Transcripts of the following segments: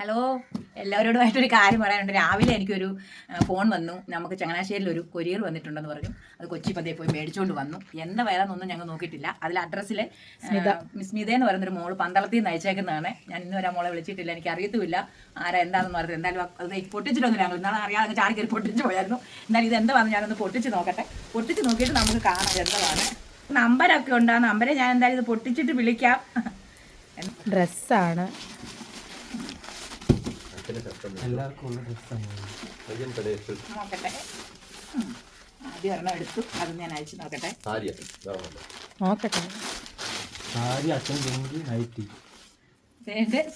Hello എല്ലാവരോടുമായിട്ടൊരു കാര്യം പറയാനുണ്ട്. രാവിലെ എനിക്കൊരു ഫോൺ വന്നു. നമുക്ക് ചങ്ങനാശ്ശേരിയിൽ ഒരു കൊരിയർ വന്നിട്ടുണ്ടെന്ന് പറഞ്ഞു. അത് കൊച്ചി പതിയെ പോയി മേടിച്ചുകൊണ്ട് വന്നു. എന്താ വരാന്നൊന്നും ഞങ്ങൾ നോക്കിയിട്ടില്ല. അതിൽ അഡ്രസ്സിൽ സ്മിത. എന്ന് പറയുന്നൊരു മോൾ പന്തളത്തിൽ നിന്ന് അയച്ചേക്കുന്നതാണ്. ഞാൻ ഇന്ന് വരെ മോളെ വിളിച്ചിട്ടില്ല. എനിക്ക് അറിയത്തുമില്ല. ആരാ എന്താണെന്ന് പറഞ്ഞത് എന്തായാലും അത് പൊട്ടിച്ചിട്ടൊന്നും ഞങ്ങൾ ഇന്നാളെ അറിയാതെ ചാടി കയറി പൊട്ടിച്ച് പോയായിരുന്നു. എന്നാലും ഇത് എന്താണെന്ന് ഞാനൊന്ന് പൊട്ടിച്ച് നോക്കട്ടെ. പൊട്ടിച്ച് നോക്കിയിട്ട് നമുക്ക് കാണാം എന്താണ് നമ്പരൊക്കെ ഉണ്ട്? ആ നമ്പരെ ഞാൻ എന്തായാലും ഇത് പൊട്ടിച്ചിട്ട് വിളിക്കാം. ഡ്രസ്സാണ്. എല്ലാവർക്കും ഉള്ള നോക്കട്ടെ. ആദ്യം ഒരെണ്ണം എടുത്തു. അത് ഞാൻ അയച്ചു നോക്കട്ടെ. നോക്കട്ടെ. സാരി അച്ഛൻ ലുങ്കി നൈറ്റി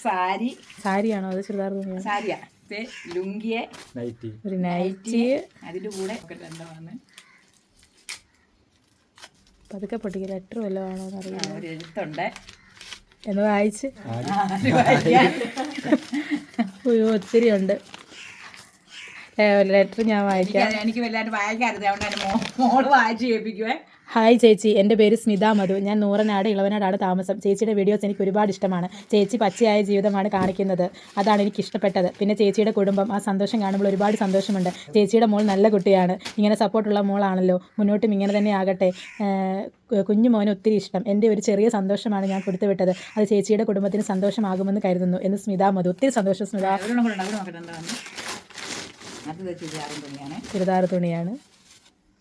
സാരി. സാരിയാണോ അത് ചുരിദാർ തുണിയാണോ? സാരിയാ. ഇത് ലുങ്കിയെ. നൈറ്റി. ഒരു നൈറ്റി. അതിന്റെ കൂടെ നോക്കട്ടെ എന്താണ് പതുക്കെ പൊട്ടിക്കുക ലെറ്റർ വല്ലതും ആണോ ഒരു എഴുത്തുണ്ട്. എന്ന് വായിച്ച്? ഒത്തിരി ഉണ്ട്. ലെറ്റർ ഞാൻ വായിക്കാം. എനിക്ക് വല്ലാണ്ട് വായിക്കാറില്ല. അതുകൊണ്ട് മോൾ വായിച്ച് കേൾപ്പിക്കുവേ. ഹായ് ചേച്ചി എന്റെ പേര് സ്മിത മധു. ഞാൻ നൂറനാട് ഇളവനാടാണ് താമസം. ചേച്ചിയുടെ വീഡിയോസ് എനിക്ക് ഒരുപാട് ഇഷ്ടമാണ്. ചേച്ചി പച്ചയായ ജീവിതമാണ് കാണിക്കുന്നത്. അതാണ് എനിക്ക് ഇഷ്ടപ്പെട്ടത് പിന്നെ ചേച്ചിയുടെ കുടുംബം ആ സന്തോഷം കാണുമ്പോൾ ഒരുപാട് സന്തോഷമുണ്ട്. ചേച്ചിയുടെ മോൾ നല്ല കുട്ടിയാണ്. ഇങ്ങനെ സപ്പോർട്ടുള്ള മോളാണല്ലോ. മുന്നോട്ടും ഇങ്ങനെ തന്നെ ആകട്ടെ. കുഞ്ഞു മോന് ഒത്തിരി ഇഷ്ടം. എന്റെ ഒരു ചെറിയ സന്തോഷമാണ് ഞാൻ കൊടുത്തുവിട്ടത് അത് ചേച്ചിയുടെ കുടുംബത്തിന് സന്തോഷമാകുമെന്ന് കരുതുന്നു എന്ന് സ്മിത മധു. ഒത്തിരി സന്തോഷം സ്മിത. ചുരിദാർ തുണിയാണ്.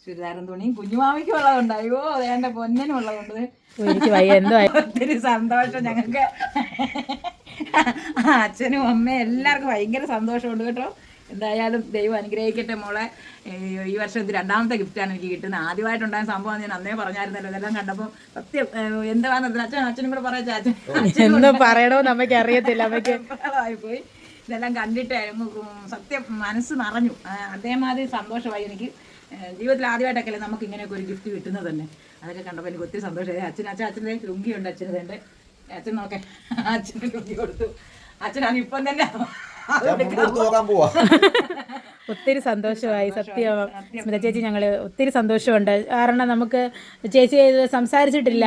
ചുരിദാറും തുണിയും. കുഞ്ഞുമാമിക്കും ഉള്ളതുണ്ട്. അയ്യോ അതേണ്ട പൊന്നിനും ഉള്ളതുണ്ട്. എനിക്ക് വയ്യ. എന്തോ. ഒത്തിരി സന്തോഷം ഞങ്ങൾക്ക്. അച്ഛനും അമ്മയും എല്ലാവർക്കും ഭയങ്കര സന്തോഷമുണ്ട് കേട്ടോ. എന്തായാലും ദൈവം അനുഗ്രഹിക്കട്ടെ മോളെ. ഈ വർഷം ഇത് രണ്ടാമത്തെ ഗിഫ്റ്റാണ് എനിക്ക് കിട്ടുന്നത്. ആദ്യമായിട്ടുണ്ടായ സംഭവം ഞാൻ അന്നേ പറഞ്ഞായിരുന്നല്ലോ. ഇതെല്ലാം കണ്ടപ്പോൾ സത്യം എന്താണെന്ന് അച്ഛൻ അച്ഛനും കൂടെ പറയാ അച്ഛൻ എന്തോ പറയണമെന്ന് അമ്മയ്ക്ക് അറിയത്തില്ല. അമ്മയ്ക്ക് പോയി ഇതെല്ലാം കണ്ടിട്ട് സത്യം മനസ്സ് നിറഞ്ഞു. അതേമാതിരി സന്തോഷമായി എനിക്ക്. ജീവിതത്തിൽ ആദ്യമായിട്ടൊക്കെയല്ലേ നമുക്ക് ഇങ്ങനെയൊക്കെ ഒരു ഗിഫ്റ്റ് കിട്ടുന്നത് തന്നെ. അതൊക്കെ കണ്ടപ്പോൾ എനിക്ക് ഒത്തിരി സന്തോഷമായി. അച്ഛൻ അച്ഛൻ അച്ഛന്റെ ലുങ്കിയുണ്ട് അച്ഛന് വേണ്ട അച്ഛൻ നോക്കെ. അച്ഛന് ലുങ്കി കൊടുത്തു. അച്ഛനാണ് ഇപ്പം തന്നെ ഒത്തിരി സന്തോഷമായി സത്യം. സ്മിത ചേച്ചി ഞങ്ങൾ ഒത്തിരി സന്തോഷമുണ്ട്. കാരണം നമുക്ക് ചേച്ചി ഇത് സംസാരിച്ചിട്ടില്ല.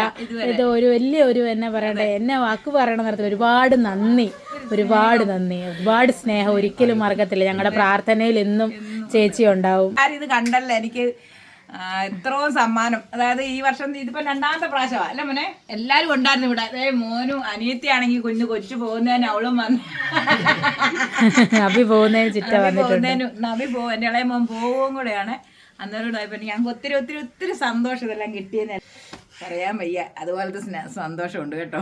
ഇത് ഒരു വലിയ ഒരു എന്നെ പറയണ്ടേ എന്നെ വാക്ക് പറയണ നേരത്തിൽ ഒരുപാട് നന്ദി. ഒരുപാട് നന്ദി. ഒരുപാട് സ്നേഹം. ഒരിക്കലും മറക്കത്തില്ല. ഞങ്ങളുടെ പ്രാർത്ഥനയിൽ എന്നും ചേച്ചി ഉണ്ടാവും. ഇത് കണ്ടല്ലോ. എനിക്ക് എത്രയോ ഇത്രയും സമ്മാനം. അതായത് ഈ വർഷം ഇതിപ്പോ രണ്ടാമത്തെ പ്രാവശ്യമാണ് അല്ല മോനെ? എല്ലാരും ഉണ്ടായിരുന്നു ഇവിടെ. അതേ മോനും അനിയത്തിയാണെങ്കിൽ കുഞ്ഞു കൊച്ചു പോകുന്നതിന് അവളും വന്നു അഭി പോകുന്നതിന് ചിറ്റ നബി പോകുന്നതിന് നബി പോകും. എന്റെ ഇളയ മോൻ പോവും കൂടെയാണ്. അന്നേരം ഇപ്പം ഞങ്ങൾക്ക് ഒത്തിരി ഒത്തിരി ഒത്തിരി സന്തോഷം ഇതെല്ലാം കിട്ടിയെന്ന് പറയാൻ വയ്യ. അതുപോലത്തെ സന്തോഷം സന്തോഷമുണ്ട് കേട്ടോ.